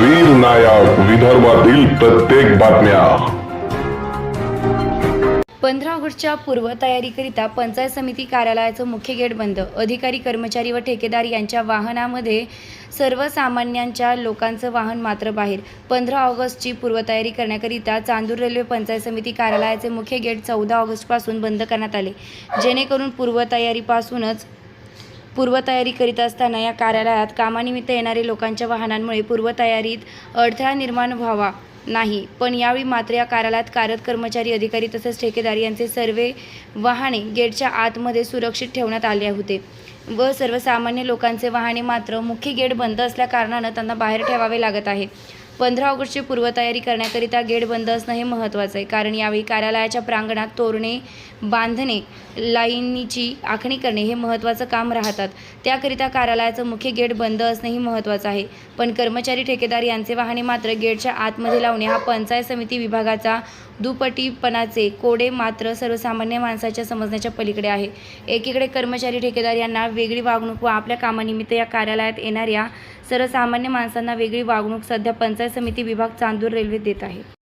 वीर नायक विदर्भातील प्रत्येक बातम्या. पंधरा ऑगस्टच्या पूर्वतयारीकरिता पंचायत समिती कार्यालयाचं मुख्य गेट बंद. अधिकारी कर्मचारी व ठेकेदार यांच्या वाहनामध्ये सर्वसामान्यांच्या लोकांचं वाहन मात्र बाहेर. पंधरा ऑगस्टची पूर्वतयारी करण्याकरिता चांदूर रेल्वे पंचायत समिती कार्यालयाचे मुख्य गेट चौदा ऑगस्टपासून बंद करण्यात आले. जेणेकरून पूर्वतयारीपासूनच पूर्वतयारी करीत असताना या कार्यालयात कामानिमित्त येणारे लोकांच्या वाहनांमुळे पूर्वतयारीत अडथळा निर्माण व्हावा नाही पण यावेळी मात्र या कार्यालयात कार्यरत कर्मचारी अधिकारी तसेच ठेकेदार यांचे सर्वे वाहने गेटच्या आतमध्ये सुरक्षित ठेवण्यात आले होते व सर्वसामान्य लोकांचे वाहने मात्र मुख्य गेट बंद असल्याकारणानं त्यांना बाहेर ठेवावे लागत आहे. पंधरा ऑगस्टची पूर्वतयारी करण्याकरिता गेट बंद असणं हे महत्त्वाचं आहे. कारण यावेळी कार्यालयाच्या प्रांगणात तोरणे बांधणे लाईनीची आखणी करणे हे महत्त्वाचं काम राहतात. त्याकरिता कार्यालयाचं मुख्य गेट बंद असणंही महत्त्वाचं आहे. पण कर्मचारी ठेकेदार यांचे वाहने मात्र गेटच्या आतमध्ये लावणे हा पंचायत समिती विभागाचा दुपटीपणाचे कोडे मात्र सर्वसामान्य माणसाच्या समजण्याच्या पलीकडे आहे. एकीकडे कर्मचारी ठेकेदार यांना वेगळी वागणूक व आपल्या कामानिमित्त या कार्यालयात येणाऱ्या सर्वसामान्य माणसांना वेगळी वागणूक सध्या पंचायत समिती विभाग चांदूर रेल्वे देत आहे.